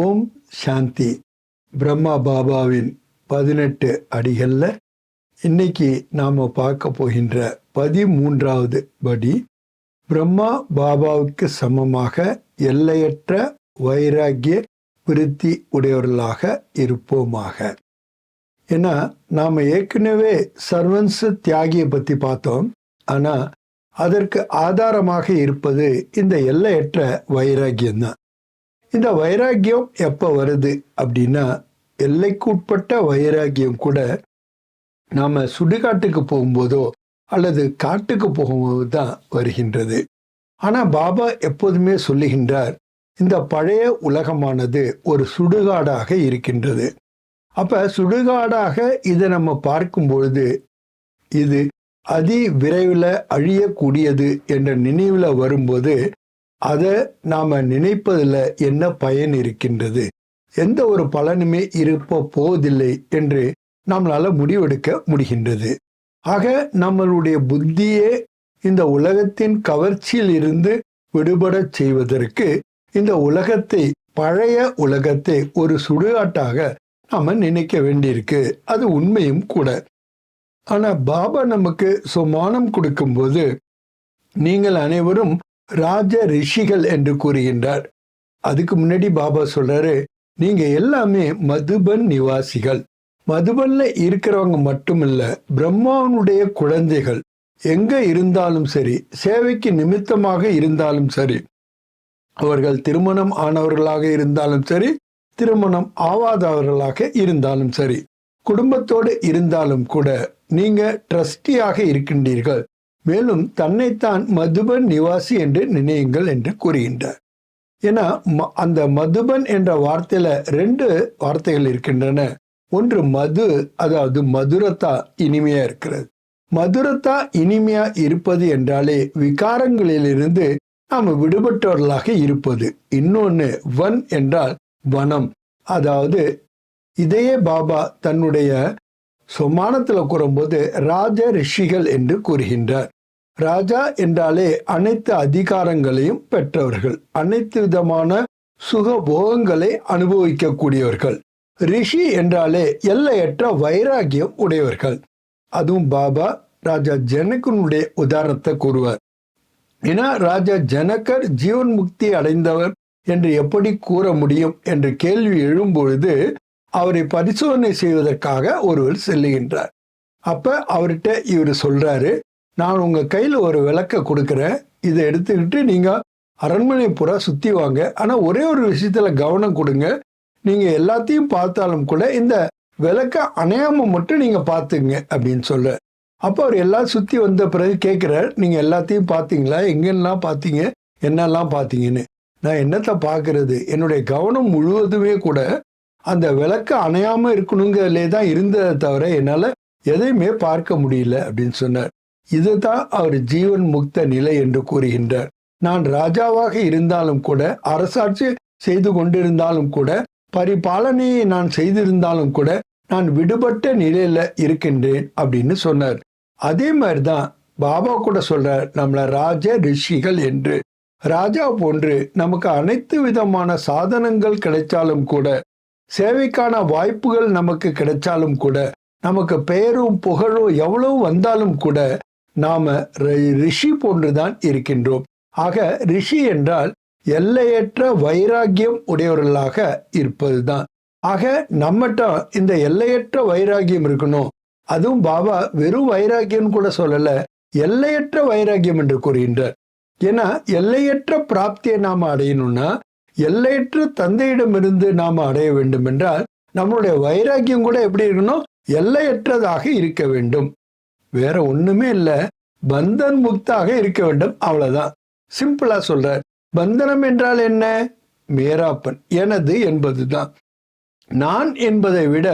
ஓம் சாந்தி. பிரம்மா பாபாவின் பதினெட்டு அடிகளில் இன்னைக்கு நாம் பார்க்க போகின்ற பதிமூன்றாவது படி பிரம்மா பாபாவுக்கு சமமாக எல்லையற்ற வைராகிய விருத்தி உடையவர்களாக இருப்போமாக. ஏன்னா நாம் ஏற்கனவே சர்வன்ஸ் தியாகியை பற்றி பார்த்தோம். ஆனால் அதற்கு ஆதாரமாக இருப்பது இந்த எல்லையற்ற வைராகியம்தான் இந்த வைராக்கியம் எப்போ வருது அப்படின்னா எல்லைக்குட்பட்ட வைராக்கியம் கூட நாம் சுடுகாட்டுக்கு போகும்போதோ அல்லது காட்டுக்கு போகும்போது தான் வருகின்றது. ஆனால் பாபா எப்போதுமே சொல்லுகின்றார் இந்த பழைய உலகமானது ஒரு சுடுகாடாக இருக்கின்றது. அப்போ சுடுகாடாக இதை நம்ம பார்க்கும் பொழுது இது அதி விரைவில் அழியக்கூடியது என்ற நினைவில் வரும்போது அதை நாம் நினைப்பதில் என்ன பயன் இருக்கின்றது? எந்த ஒரு பலனுமே இருப்ப போவதில்லை என்று நம்மளால் முடிவெடுக்க முடிகின்றது. ஆக நம்மளுடைய புத்தியே இந்த உலகத்தின் கவர்ச்சியில் இருந்து விடுபடச் செய்வதற்கு இந்த உலகத்தை பழைய உலகத்தை ஒரு சுடுகாட்டாக நாம் நினைக்க வேண்டியிருக்கு. அது உண்மையும் கூட. ஆனால் பாபா நமக்கு சுமானம் கொடுக்கும்போது நீங்கள் அனைவரும் ராஜ ரிஷிகள் என்று கூறுகின்றார். அதுக்கு முன்னாடி பாபா சொல்றாரு நீங்க எல்லாமே மதுபன் நிவாசிகள். மதுபன்ல இருக்கிறவங்க மட்டுமில்ல பிரம்மாவனுடைய குழந்தைகள். எங்க இருந்தாலும் சரி சேவைக்கு நிமித்தமாக இருந்தாலும் சரி அவர்கள் திருமணம் ஆனவர்களாக இருந்தாலும் சரி திருமணம் ஆவாதவர்களாக இருந்தாலும் சரி குடும்பத்தோடு இருந்தாலும் கூட நீங்க ட்ரஸ்டியாக இருக்கின்றீர்கள். மேலும் தன்னைத்தான் மதுபன் நிவாசி என்று நினையுங்கள் என்று கூறுகின்றார். ஏன்னா அந்த மதுபன் என்ற வார்த்தையில ரெண்டு வார்த்தைகள் இருக்கின்றன. ஒன்று மது அதாவது மதுரத்தா இனிமையா இருக்கிறது. மதுரத்தா இனிமையா இருப்பது என்றாலே விகாரங்களிலிருந்து நாம் விடுபட்டவர்களாக இருப்பது. இன்னொன்று வன் என்றால் வனம். அதாவது இதையே பாபா தன்னுடைய சொமானத்தில் கூறும்போது ராஜ ரிஷிகள் என்று கூறுகின்றார். ராஜா என்றாலே அனைத்து அதிகாரங்களையும் பெற்றவர்கள். அனைத்து விதமான சுக போகங்களை அனுபவிக்கக்கூடியவர்கள். ரிஷி என்றாலே எல்லையற்ற வைராகியம் உடையவர்கள். அதுவும் பாபா ராஜா ஜனகனுடைய உதாரணத்தை கூறுவார். ஏன்னா ராஜா ஜனகர் ஜீவன் முக்தி அடைந்தவர் என்று எப்படி கூற முடியும் என்று கேள்வி எழும்பொழுது அவரை பரிசோதனை செய்வதற்காக ஒருவர் செல்லுகின்றார். அப்ப அவர்கிட்ட இவர் சொல்றாரு நான் உங்கள் கையில் ஒரு விளக்க கொடுக்குறேன். இதை எடுத்துக்கிட்டு நீங்கள் அரண்மனை புறா சுற்றி வாங்க. ஆனால் ஒரே ஒரு விஷயத்தில் கவனம் கொடுங்க. நீங்கள் எல்லாத்தையும் பார்த்தாலும் கூட இந்த விளக்க அணையாமல் மட்டும் நீங்கள் பார்த்துங்க அப்படின்னு சொல்ல. அப்போ அவர் எல்லாம் சுற்றி வந்த பிறகு கேட்குற நீங்கள் எல்லாத்தையும் பார்த்தீங்களா? எங்கெல்லாம் பார்த்தீங்க? என்னெல்லாம் பார்த்தீங்கன்னு? நான் என்னத்தை பார்க்கறது? என்னுடைய கவனம் முழுவதுமே கூட அந்த விளக்கு அணையாமல் இருக்கணுங்கிறதுலே தான் இருந்ததை தவிர என்னால் எதையுமே பார்க்க முடியல அப்படின்னு சொன்னார். இதுதான் அவர் ஜீவன் முக்த நிலை என்று கூறுகின்றார். நான் ராஜாவாக இருந்தாலும் கூட அரசாட்சி செய்து கொண்டிருந்தாலும் கூட பரிபாலனையை நான் செய்திருந்தாலும் கூட நான் விடுபட்ட நிலையில இருக்கின்றேன் அப்படின்னு சொன்னார். அதே மாதிரிதான் பாபா கூட சொல்றார் நம்மள ராஜ ரிஷிகள் என்று. ராஜா போன்று நமக்கு அனைத்து விதமான சாதனங்கள் கிடைச்சாலும் கூட சேவைக்கான வாய்ப்புகள் நமக்கு கிடைச்சாலும் கூட நமக்கு பெயரும் புகழும் எவ்வளவு வந்தாலும் கூட நாம ரிஷி போன்றுதான் இருக்கின்றோம். ஆக ரிஷி என்றால் எல்லையற்ற வைராகியம் உடையவர்களாக இருப்பதுதான். ஆக நம்மகிட்ட இந்த எல்லையற்ற வைராகியம் இருக்கணும் அதுவும் பாபா வெறும் வைராகியம் கூட சொல்லல எல்லையற்ற வைராகியம் என்று கூறுகின்றார். ஏன்னா எல்லையற்ற பிராப்தியை நாம் அடையணும்னா எல்லையற்ற தந்தையிடமிருந்து நாம் அடைய வேண்டும் என்றால் நம்மளுடைய வைராக்கியம் கூட எப்படி இருக்கணும்? எல்லையற்றதாக இருக்க வேண்டும். வேற ஒண்ணுமே இல்லை. பந்தன் முக்தாக இருக்க வேண்டும். அவ்வளவுதான். சிம்பிளா சொல்ற பந்தனம் என்றால் என்ன? மேராப்பன். எனது என்பதுதான். நான் என்பதை விட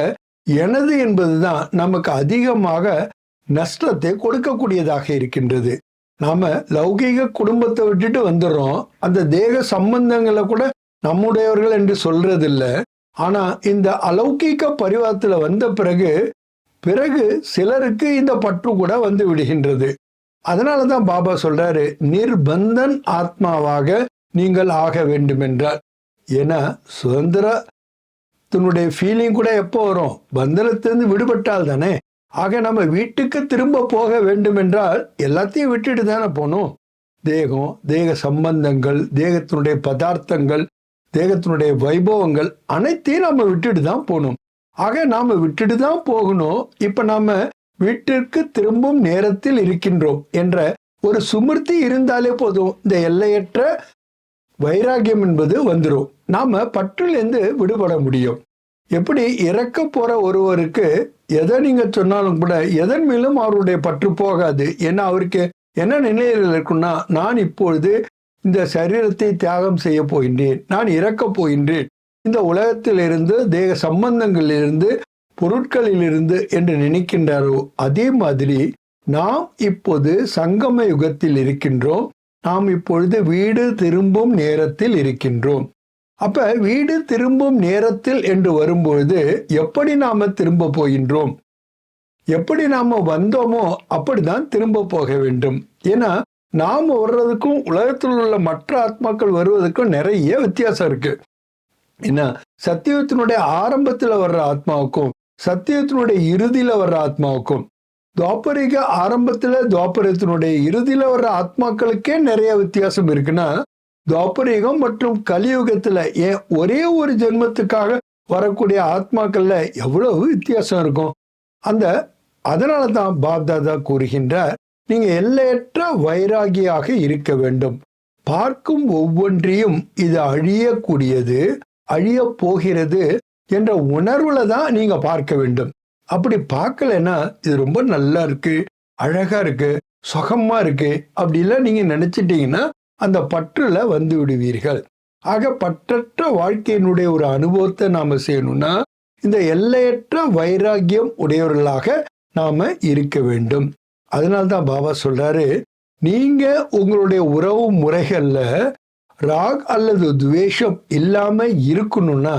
எனது என்பதுதான் நமக்கு அதிகமாக நஷ்டத்தை கொடுக்கக்கூடியதாக இருக்கின்றது. நாம லௌகீக குடும்பத்தை விட்டுட்டு வந்துடுறோம். அந்த தேக சம்பந்தங்களை கூட நம்முடையவர்கள் என்று சொல்றதில்லை. ஆனா இந்த அலௌகீக பரிவாரத்துல வந்த பிறகு பிறகு சிலருக்கு இந்த பற்று கூட வந்து விடுகின்றது. அதனாலதான் பாபா சொல்றாரு நிர்பந்தன் ஆத்மாவாக நீங்கள் ஆக வேண்டும் என்றார் ஏன்னா சுதந்திரத்தினுடைய ஃபீலிங் கூட எப்போ வரும்? பந்தனத்திலிருந்து விடுபட்டால் தானே. ஆக நம்ம வீட்டுக்கு திரும்ப போக வேண்டும் என்றால் எல்லாத்தையும் விட்டுட்டு தானே போகணும். தேகம் தேக சம்பந்தங்கள் தேகத்தினுடைய பதார்த்தங்கள் தேகத்தினுடைய வைபவங்கள் அனைத்தையும் நம்ம விட்டுட்டு தான் போகணும். ஆக நாம விட்டுட்டு தான் போகணும். இப்ப நாம வீட்டிற்கு திரும்பும் நேரத்தில் இருக்கின்றோம் என்ற ஒரு சுமிர்த்தி இருந்தாலே போதும். இந்த எல்லையற்ற வைராகியம் என்பது வந்துடும் நாம பற்றிலிருந்து விடுபட முடியும். எப்படி இறக்க போற ஒருவருக்கு எதை நீங்க சொன்னாலும் கூட எதன் மேலும் அவருடைய பற்று போகாது. ஏன்னா அவருக்கு என்ன நிலையில் இருக்குன்னா நான் இப்பொழுது இந்த சரீரத்தை தியாகம் செய்ய போகின்றேன். நான் இறக்க போகின்றேன். இந்த உலகத்திலிருந்து தேக சம்பந்தங்களிலிருந்து பொருட்களிலிருந்து என்று நினைக்கின்றாரோ அதே மாதிரி நாம் இப்போது சங்கம யுகத்தில் இருக்கின்றோம். நாம் இப்பொழுது வீடு திரும்பும் நேரத்தில் இருக்கின்றோம். அப்ப வீடு திரும்பும் நேரத்தில் என்று வரும்பொழுது எப்படி நாம திரும்ப போகின்றோம்? எப்படி நாம வந்தோமோ அப்படிதான் திரும்ப போக வேண்டும். ஏன்னா நாம் வர்றதுக்கும் உலகத்தில் உள்ள மற்ற ஆத்மாக்கள் வருவதற்கும் நிறைய வித்தியாசம் இருக்கு. என்ன? சத்தியத்தினுடைய ஆரம்பத்துல வர்ற ஆத்மாவுக்கும் சத்தியத்தினுடைய இறுதியில வர்ற ஆத்மாவுக்கும் துவாபரிக ஆரம்பத்துல துவாபரத்தினுடைய இறுதியில வர்ற ஆத்மாக்களுக்கே நிறைய வித்தியாசம் இருக்குன்னா துவாபரிகம் மற்றும் கலியுகத்துல ஏன் ஒரே ஒரு ஜென்மத்துக்காக வரக்கூடிய ஆத்மாக்கள்ல எவ்வளவு வித்தியாசம் இருக்கும்? அந்த அதனால தான் பாப்தாதா கூறுகின்றார் நீங்க எல்லையற்ற வைராகியாக இருக்க வேண்டும். பார்க்கும் ஒவ்வொன்றையும் இது அழியக்கூடியது அழிய போகிறது என்ற உணர்வுல தான் நீங்க பார்க்க வேண்டும். அப்படி பார்க்கலன்னா இது ரொம்ப நல்லா இருக்கு அழகா இருக்கு சுகமா இருக்கு அப்படிலாம் நீங்க நினைச்சிட்டீங்கன்னா அந்த பற்றுல வந்து விடுவீர்கள். ஆக பற்றற்ற வாழ்க்கையினுடைய ஒரு அனுபவத்தை நாம செய்யணும்னா இந்த எல்லையற்ற வைராகியம் உடையவர்களாக நாம இருக்க வேண்டும். அதனால்தான் பாபா சொல்றாரு நீங்க உங்களுடைய உறவு முறைகள்ல ராக் அல்லது துவேஷம் இல்லாம இருக்கணும்னா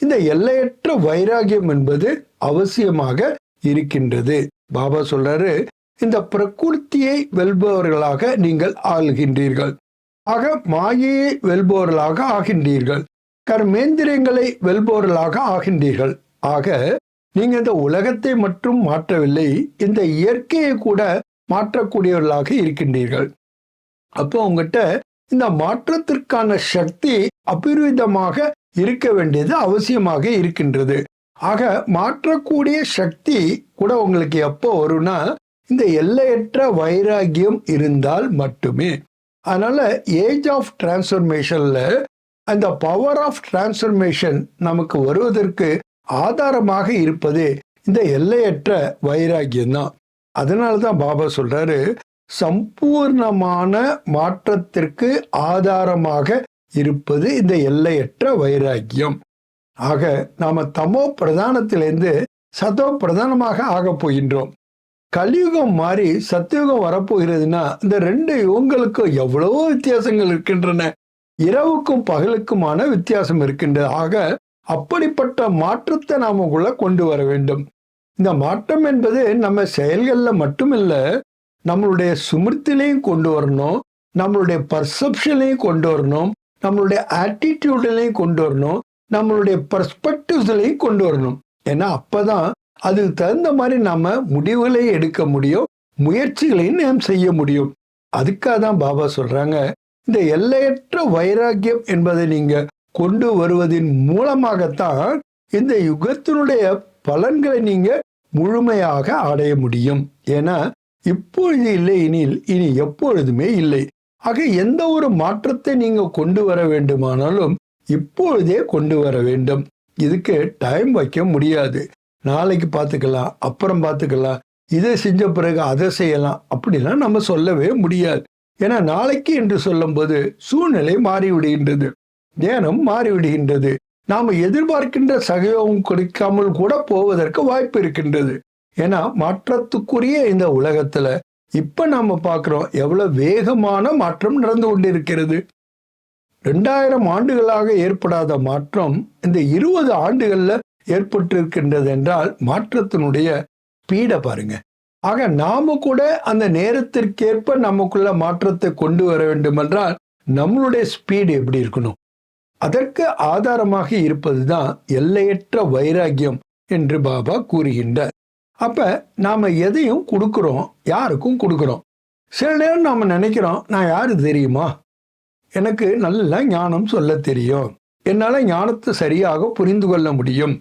இந்த எல்லையற்ற வைராகியம் என்பது அவசியமாக இருக்கின்றது. பாபா சொல்றாரு இந்த பிரகிருத்தியை வெல்பவர்களாக நீங்கள் ஆள்கின்றீர்கள். ஆக மாயையை வெல்பவர்களாக ஆகின்றீர்கள். கர்மேந்திரியங்களை வெல்பவர்களாக ஆகின்றீர்கள். ஆக நீங்க இந்த உலகத்தை மட்டும் மாற்றவில்லை இந்த இயற்கையை கூட மாற்றக்கூடியவர்களாக இருக்கின்றீர்கள். அப்போ உங்ககிட்ட இந்த மாற்றத்திற்கான சக்தி அபிரிதமாக இருக்க வேண்டியது அவசியமாக இருக்கின்றது. ஆக மாற்றக்கூடிய சக்தி கூட உங்களுக்கு எப்போ வரும்னா இந்த எல்லையற்ற வைராகியம் இருந்தால் மட்டுமே. அதனால ஏஜ் ஆஃப் டிரான்ஸ்ஃபர்மேஷன்ல அந்த பவர் ஆஃப் டிரான்ஸ்ஃபர்மேஷன் நமக்கு வருவதற்கு ஆதாரமாக இருப்பது இந்த எல்லையற்ற வைராகியம் தான் அதனால தான் பாபா சொல்றாரு சம்பூர்ணமான மாற்றத்திற்கு ஆதாரமாக இருப்பது இந்த எல்லையற்ற வைராக்கியம். ஆக நாம தமோ பிரதானத்திலிருந்து சதோ பிரதானமாக ஆக போகின்றோம். கலியுகம் மாறி சத்தியுகம் வரப்போகிறதுனா இந்த ரெண்டு யுகங்களுக்கும் எவ்வளவோ வித்தியாசங்கள் இருக்கின்றன. இரவுக்கும் பகலுக்குமான வித்தியாசம் இருக்கின்றது ஆக அப்படிப்பட்ட மாற்றத்தை நாம உள்ள கொண்டு வர வேண்டும். இந்த மாற்றம் என்பது நம்ம செயல்களில் மட்டுமில்லை நம்மளுடைய சுமிர்த்திலையும் கொண்டு வரணும். நம்மளுடைய பர்செப்ஷன்லையும் கொண்டு வரணும். நம்மளுடைய ஆட்டிடியூட்லையும் கொண்டு வரணும். நம்மளுடைய பர்ஸ்பெக்டிவ்ஸ்லையும் கொண்டு வரணும். ஏன்னா அப்போதான் அதுக்கு தகுந்த மாதிரி நம்ம முடிவுகளை எடுக்க முடியும். முயற்சிகளையும் நாம் செய்ய முடியும். அதுக்காக தான் பாபா சொல்றாங்க இந்த எல்லையற்ற வைராக்கியம் என்பதை நீங்க கொண்டு வருவதின் மூலமாகத்தான் இந்த யுகத்தினுடைய பலன்களை நீங்க முழுமையாக அடைய முடியும். ஏன்னா இப்பொழுது இல்லை எனில் இனி எப்பொழுதுமே இல்லை. ஆக எந்த ஒரு மாற்றத்தை நீங்க கொண்டு வர வேண்டுமானாலும் இப்பொழுதே கொண்டு வர வேண்டும். இதுக்கு டைம் வைக்க முடியாது. நாளைக்கு பார்த்துக்கலாம் அப்புறம் பார்த்துக்கலாம். இதை செஞ்ச பிறகு அதை செய்யலாம். அப்படிலாம் நம்ம சொல்லவே முடியாது. ஏன்னா நாளைக்கு என்று சொல்லும்போது சூழ்நிலை மாறிவிடுகின்றது. நேரம் மாறிவிடுகின்றது. நாம் எதிர்பார்க்கின்ற சகயோகம் கொடுக்காமல் கூட போவதற்கு வாய்ப்பு இருக்கின்றது. ஏன்னா மாற்றத்துக்குரிய இந்த உலகத்துல இப்ப நாம பார்க்கிறோம் எவ்வளவு வேகமான மாற்றம் நடந்து கொண்டிருக்கிறது. ரெண்டாயிரம் ஆண்டுகளாக ஏற்படாத மாற்றம் இந்த இருபது ஆண்டுகள்ல ஏற்பட்டிருக்கின்றது என்றால் மாற்றத்தினுடைய ஸ்பீடை பாருங்க. ஆக நாம கூட அந்த நேரத்திற்கேற்ப நமக்குள்ள மாற்றத்தை கொண்டு வர வேண்டும் என்றால் நம்மளுடைய ஸ்பீடு எப்படி இருக்கணும்? அதற்கு ஆதாரமாக இருப்பதுதான் எல்லையற்ற வைராக்கியம் என்று பாபா கூறுகின்றார். அப்போ நாம் எதையும் கொடுக்குறோம் யாருக்கும் கொடுக்குறோம். சில நேரம் நாம் நினைக்கிறோம் நான் யார் தெரியுமா? எனக்கு நல்ல ஞானம் சொல்ல தெரியும். என்னால் ஞானத்தை சரியாக புரிந்து கொள்ள முடியும்.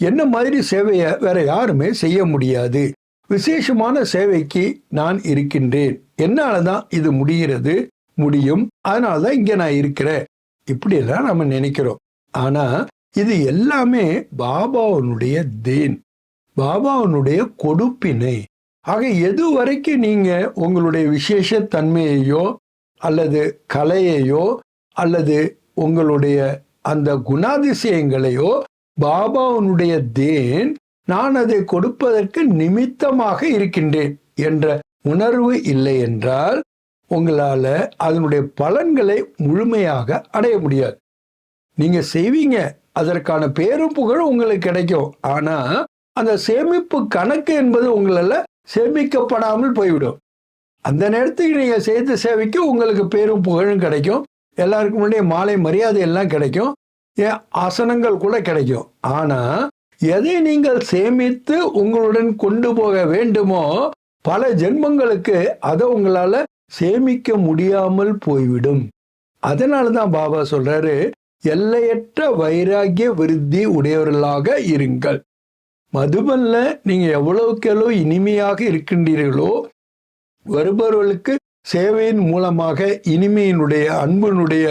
என்ன மாதிரி சேவையை வேற யாருமே செய்ய முடியாது. விசேஷமான சேவைக்கு நான் இருக்கின்றேன். என்னால தான் இது முடிகிறது முடியும். அதனால தான் இங்கே நான் இருக்கிறேன். இப்படியெல்லாம் நம்ம நினைக்கிறோம். ஆனால் இது எல்லாமே பாபாவனுடைய தேன். பாபாவனுடைய கொடுப்பினை. ஆக எது வரைக்கும் நீங்க உங்களுடைய விசேஷ தன்மையையோ அல்லது கலையையோ அல்லது உங்களுடைய அந்த குணாதிசயங்களையோ பாபாவனுடைய தேன் நான் அதை கொடுப்பதற்கு நிமித்தமாக இருக்கின்றேன் என்ற உணர்வு இல்லை என்றால் உங்களால அதனுடைய பலன்களை முழுமையாக அடைய முடியாது. நீங்க செய்வீங்க அதற்கான பேரும் புகழும் உங்களுக்கு கிடைக்கும். ஆனா அந்த சேமிப்பு கணக்கு என்பது உங்களால் சேமிக்கப்படாமல் போய்விடும். அந்த நேரத்துக்கு நீங்கள் செய்த சேவைக்கு உங்களுக்கு பேரும் புகழும் கிடைக்கும். எல்லாருக்கும் முன்னாடி மாலை மரியாதை எல்லாம் கிடைக்கும். ஏன்? ஆசனங்கள் கூட கிடைக்கும். ஆனால் எதை நீங்கள் சேமித்து உங்களுடன் கொண்டு போக வேண்டுமோ பல ஜென்மங்களுக்கு அதை உங்களால் சேமிக்க முடியாமல் போய்விடும். அதனால தான் பாபா சொல்றாரு எல்லையற்ற வைராகிய விருத்தி உடையவர்களாக இருங்கள். மதுபல்ல நீங்க எவ்வளவுக்கு எவ்வளோ இனிமையாக இருக்கின்றீர்களோ வருபவர்களுக்கு சேவையின் மூலமாக இனிமையினுடைய அன்பினுடைய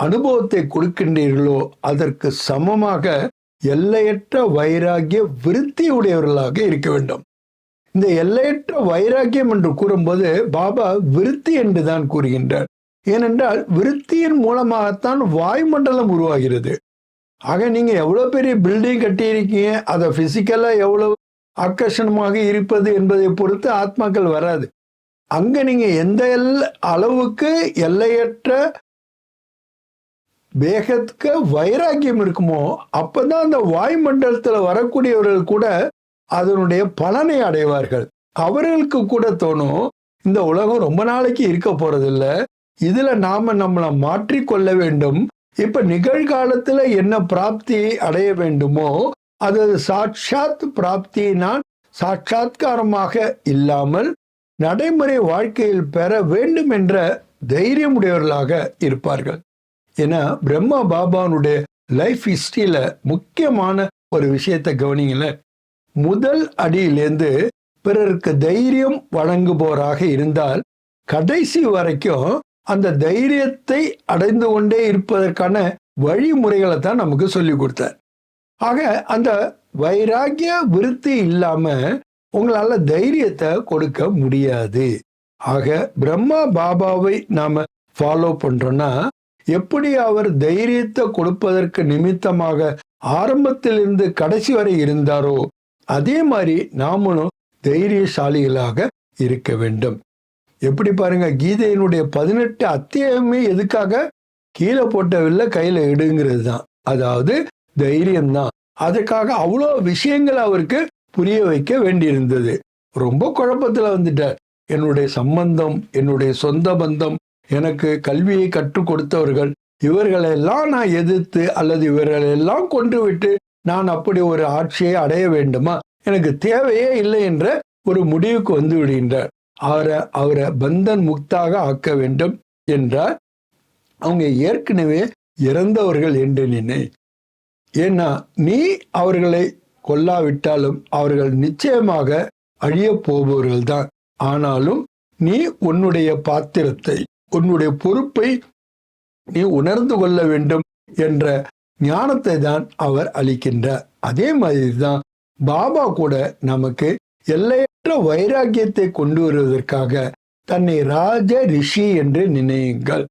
அனுபவத்தை கொடுக்கின்றீர்களோ அதற்கு சமமாக எல்லையற்ற வைராகிய விருத்தி உடையவர்களாக இருக்க வேண்டும். இந்த எல்லையற்ற வைராக்கியம் என்று கூறும்போது பாபா விருத்தி என்று தான் கூறுகின்றார். ஏனென்றால் விருத்தியின் மூலமாகத்தான் வாயுமண்டலம் உருவாகிறது. ஆக நீங்க எவ்வளவு பெரிய பில்டிங் கட்டியிருக்கீங்க? அதை பிசிக்கலா எவ்வளவு ஆக்கர்ஷணமாக இருப்பது என்பதை பொறுத்து ஆத்மாக்கள் வராது. அங்க நீங்க எந்த அளவுக்கு எல்லையற்ற வேகத்துக்கு வைராக்கியம் இருக்குமோ அப்பதான் அந்த வாயுமண்டலத்தில் வரக்கூடியவர்கள் கூட அதனுடைய பலனை அடைவார்கள். அவர்களுக்கு கூட தோணும் இந்த உலகம் ரொம்ப நாளைக்கு இருக்க போகிறதில்ல இதுல நாம நம்மளை மாற்றிக்கொள்ள வேண்டும். இப்ப நிகழ்காலத்துல என்ன பிராப்தி அடைய வேண்டுமோ அது சாட்சாத் பிராப்தியினால் சாட்சாத்காரமாக இல்லாமல் நடைமுறை வாழ்க்கையில் பெற வேண்டும் என்ற தைரியம் உடையவர்களாக இருப்பார்கள். ஏன்னா பிரம்மா பாபானுடைய லைஃப் ஹிஸ்டரியில முக்கியமான ஒரு விஷயத்தை கவனிங்கல முதல் அடியிலேருந்து பிறருக்கு தைரியம் வழங்குபவராக இருந்தால் கடைசி வரைக்கும் அந்த தைரியத்தை அடைந்து கொண்டே இருப்பதற்கான வழிமுறைகளை தான் நமக்கு சொல்லி கொடுத்தார். ஆக அந்த வைராகிய விருத்தி இல்லாம உங்களால தைரியத்தை கொடுக்க முடியாது. ஆக பிரம்மா பாபாவை நாம ஃபாலோ பண்றோம்னா எப்படி அவர் தைரியத்தை கொடுப்பதற்கு நிமித்தமாக ஆரம்பத்திலிருந்து கடைசி வரை இருந்தாரோ அதே மாதிரி நாமளும் தைரியசாலிகளாக இருக்க வேண்டும். எப்படி பாருங்க கீதையினுடைய பதினெட்டு அத்தியாயமே எதுக்காக? கீழே போட்டவில்லை கையில் கையில எடுங்கிறது தான் அதாவது தைரியம்தான். அதுக்காக அவ்வளோ விஷயங்கள் அவருக்கு புரிய வைக்க வேண்டியிருந்தது. ரொம்ப குழப்பத்துல வந்துட்டார். என்னுடைய சம்பந்தம் என்னுடைய சொந்த பந்தம் எனக்கு கல்வியை கற்றுக் கொடுத்தவர்கள் இவர்களெல்லாம் நான் எதிர்த்து அல்லது இவர்களெல்லாம் கொன்று விட்டு நான் அப்படி ஒரு ஆட்சியை அடைய வேண்டுமா? எனக்கு தேவையே இல்லை என்ற ஒரு முடிவுக்கு வந்து விடுகின்றார். அவரை அவரை பந்தன் முக்தாக ஆக்க வேண்டும் என்றார். அவங்க ஏற்கனவே இறந்தவர்கள் என்று நினை. ஏன்னா நீ அவர்களை கொல்லாவிட்டாலும் அவர்கள் நிச்சயமாக அழியப் போபவர்கள் தான் ஆனாலும் நீ உன்னுடைய பாத்திரத்தை உன்னுடைய பொறுப்பை நீ உணர்ந்து கொள்ள வேண்டும் என்ற ஞானத்தை தான் அவர் அளிக்கின்றார். அதே மாதிரி தான் பாபா கூட நமக்கு எல்லையற்ற வைராக்கியத்தை கொண்டு வருவதற்காக தன்னை ராஜ ரிஷி என்று நினையுங்கள்.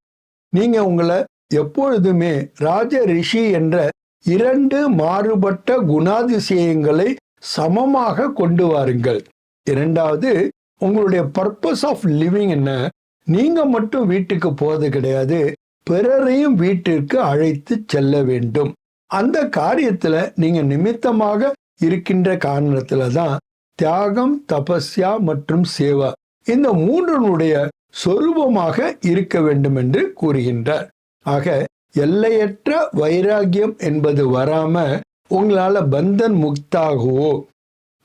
நீங்க உங்களை எப்பொழுதுமே ராஜ ரிஷி என்ற இரண்டு மாறுபட்ட குணாதிசயங்களை சமமாக கொண்டு வாருங்கள். இரண்டாவது உங்களுடைய பர்பஸ் ஆஃப் லிவிங் என்ன? நீங்க மட்டும் வீட்டுக்கு போவது கிடையாது பிறரையும் வீட்டிற்கு அழைத்து செல்ல வேண்டும். அந்த காரியத்துல நீங்க நிமித்தமாக இருக்கின்ற காரணத்துல தான் தியாகம் தபஸ்யா மற்றும் சேவா இந்த மூன்றினுடைய சொரூபமாக இருக்க வேண்டும் என்று கூறுகின்றார். ஆக எல்லையற்ற வைராகியம் என்பது வராம உங்களால பந்தன் முக்தாகவோ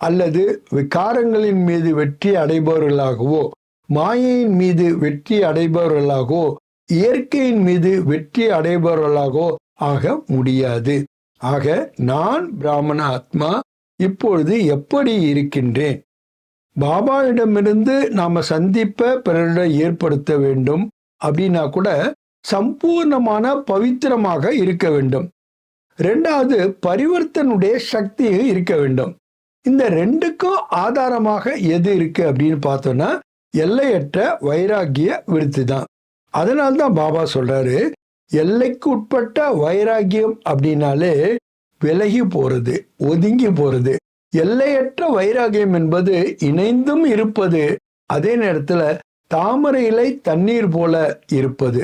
அல்லது விகாரங்களின் மீது வெற்றி அடைபவர்களாகவோ மாயையின் மீது வெற்றி அடைபவர்களாகவோ இயற்கையின் மீது வெற்றி அடைபவர்களாகவோ ஆக முடியாது. ஆக நான் பிராமண ஆத்மா இப்பொழுது எப்படி இருக்கின்றேன்? பாபாவிடமிருந்து நாம சந்திப்ப பிறரிடம் ஏற்படுத்த வேண்டும். அப்படின்னா கூட சம்பூர்ணமான பவித்திரமாக இருக்க வேண்டும். ரெண்டாவது பரிவர்த்தனுடைய சக்தியும் இருக்க வேண்டும். இந்த ரெண்டுக்கும் ஆதாரமாக எது இருக்கு அப்படின்னு பார்த்தோம்னா எல்லையற்ற வைராகிய விருத்தி தான். அதனால்தான் பாபா சொல்றாரு எல்லைக்கு உட்பட்ட வைராகியம் அப்படின்னாலே விலகி போறது ஒதுங்கி போறது. எல்லையற்ற வைராகியம் என்பது இணைந்தும் இருப்பது அதே நேரத்துல தாமரை இலை தண்ணீர் போல இருப்பது.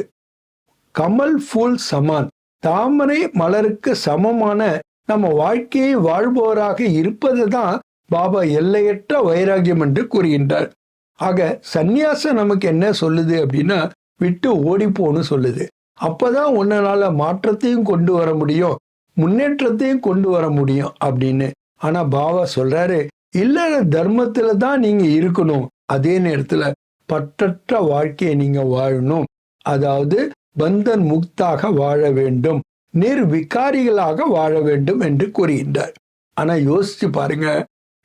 கமல் ஃபூல் சமான். தாமரை மலருக்கு சமமான நம்ம வாழ்க்கையை வாழ்பவராக இருப்பது தான் பாபா எல்லையற்ற வைராகியம் என்று கூறுகின்றார். ஆக சந்நியாசம் நமக்கு என்ன சொல்லுது அப்படின்னா விட்டு ஓடிப்போன்னு சொல்லுது. அப்பதான் உன்னால மாற்றத்தையும் கொண்டு வர முடியும். முன்னேற்றத்தையும் கொண்டு வர முடியும் அப்படின்னு. ஆனா பாபா சொல்றாரு இல்ல தர்மத்துல தான் நீங்க இருக்கணும். அதே நேரத்துல பற்றற்ற வாழ்க்கையை நீங்க வாழணும். அதாவது பந்தன் முக்தாக வாழ வேண்டும். நிர்விகாரிகளாக வாழ வேண்டும் என்று கூறுகின்றார். ஆனா யோசிச்சு பாருங்க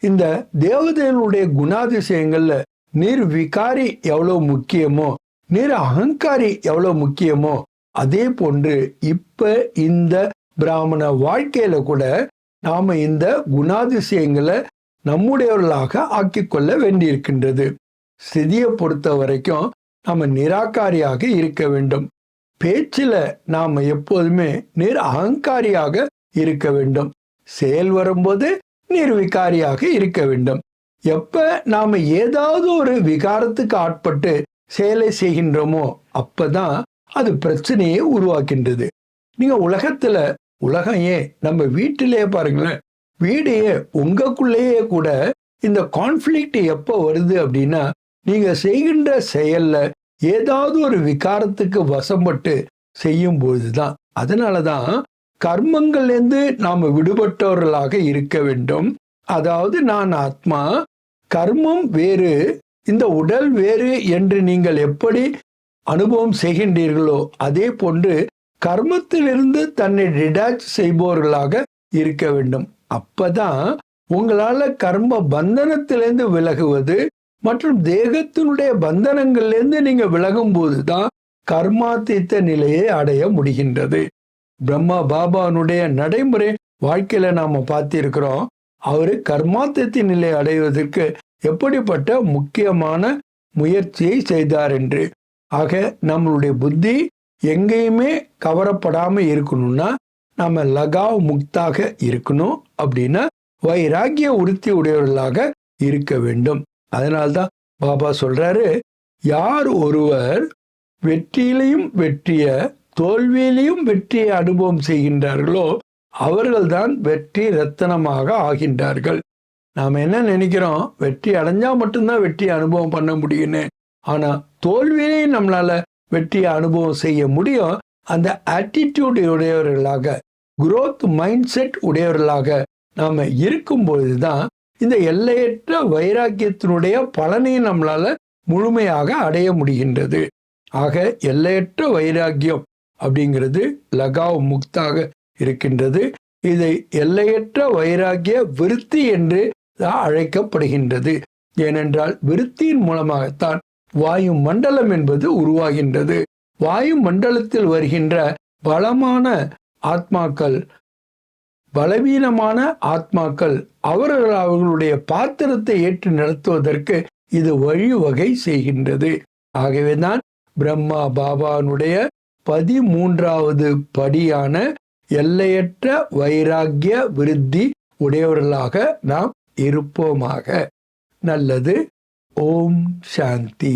இந்த தேவதைகளுடைய குணாதிசயங்கள்ல நிர்விகாரி எவ்வளவு முக்கியமோ நிர் அகங்காரி எவ்வளவு முக்கியமோ அதே போன்று இப்ப இந்த பிராமண வாழ்க்கையில கூட நாம இந்த குணாதிசயங்களை நம்முடையவர்களாக ஆக்கிக்கொள்ள வேண்டியிருக்கின்றது. ஸ்திதியை பொறுத்த வரைக்கும் நாம நிராகாரியாக இருக்க வேண்டும். பேச்சில் நாம் எப்போதுமே நீர் அகங்காரியாக இருக்க வேண்டும். செயல் வரும்போது நிர்விகாரியாக இருக்க வேண்டும். எப்ப நாம ஏதாவது ஒரு விகாரத்துக்கு ஆட்பட்டு செயலை செய்கின்றோமோ அப்பதான் அது பிரச்சனையை உருவாக்கின்றது. நீங்க உலகத்துல உலகம் ஏன்? நம்ம வீட்டிலேயே பாருங்களேன். வீடையே உங்களுக்குள்ளேயே கூட இந்த கான்ஃப்ளிக்ட் எப்போ வருது அப்படின்னா நீங்கள் செய்கின்ற செயலில் ஏதாவது ஒரு விகாரத்துக்கு வசப்பட்டு செய்யும் அதனால் தான் கர்மங்கள்லேருந்து நாம் விடுபட்டவர்களாக இருக்க வேண்டும். அதாவது நான் ஆத்மா கர்மம் வேறு இந்த உடல் வேறு என்று நீங்கள் எப்படி அனுபவம் செய்கின்றீர்களோ அதே போன்று கர்மத்திலிருந்து தன்னை டிடாச் செய்பவர்களாக இருக்க வேண்டும். அப்பதான் உங்களால கர்ம பந்தனத்திலிருந்து விலகுவது மற்றும் தேகத்தினுடைய பந்தனங்கள்லேருந்து நீங்க விலகும் போதுதான் கர்மாத்தித்த நிலையை அடைய முடிகின்றது. பிரம்மா பாபானுடைய நடைமுறை வாழ்க்கையில நாம பார்த்திருக்கிறோம். அவரு கர்மாத்தத்தின் நிலை அடைவதற்கு எப்படிப்பட்ட முக்கியமான முயற்சியை செய்தார் என்று. ஆக நம்மளுடைய புத்தி எங்கேயுமே கவரப்படாமல் இருக்கணும்னா நம்ம லகாவ் முக்தாக இருக்கணும் அப்படின்னா வைராகிய உறுத்தி உடையவர்களாக இருக்க வேண்டும். அதனால்தான் பாபா சொல்றாரு யார் ஒருவர் வெற்றியிலையும் வெற்றிய தோல்வியிலையும் வெற்றியை அனுபவம் செய்கின்றார்களோ அவர்கள்தான் வெற்றி ரத்தனமாக ஆகின்றார்கள். நாம் என்ன நினைக்கிறோம்? வெற்றி அடைஞ்சா மட்டும்தான் வெற்றி அனுபவம் பண்ண முடியும்னு ஆனா தோல்வியிலையும் நம்மளால வெற்றியை அனுபவம் செய்ய முடியும். அந்த ஆட்டிடியூட் உடையவர்களாக குரோத் மைண்ட் செட் உடையவர்களாக நாம் இருக்கும் பொழுதுதான் இந்த எல்லையற்ற வைராக்கியத்தினுடைய பலனை நம்மளால் முழுமையாக அடைய முடிகின்றது. ஆக எல்லையற்ற வைராக்கியம் அப்படிங்கிறது லகாவ் முக்தாக இருக்கின்றது. இதை எல்லையற்ற வைராக்கிய விருத்தி என்று அழைக்கப்படுகின்றது. ஏனென்றால் விருத்தியின் மூலமாகத்தான் வாயு மண்டலம் என்பது உருவாகின்றது. வாயு மண்டலத்தில் வருகின்ற பலமான ஆத்மாக்கள் பலவீனமான ஆத்மாக்கள் அவர்கள் அவர்களுடைய பாத்திரத்தை ஏற்று நடத்துவதற்கு இது வழிவகை செய்கின்றது. ஆகவேதான் பிரம்மா பாபானுடைய பதிமூன்றாவது படியான எல்லையற்ற வைராக்கிய விருத்தி உடையவர்களாக நாம் இருப்போமாக. நல்லது. ஓம் சாந்தி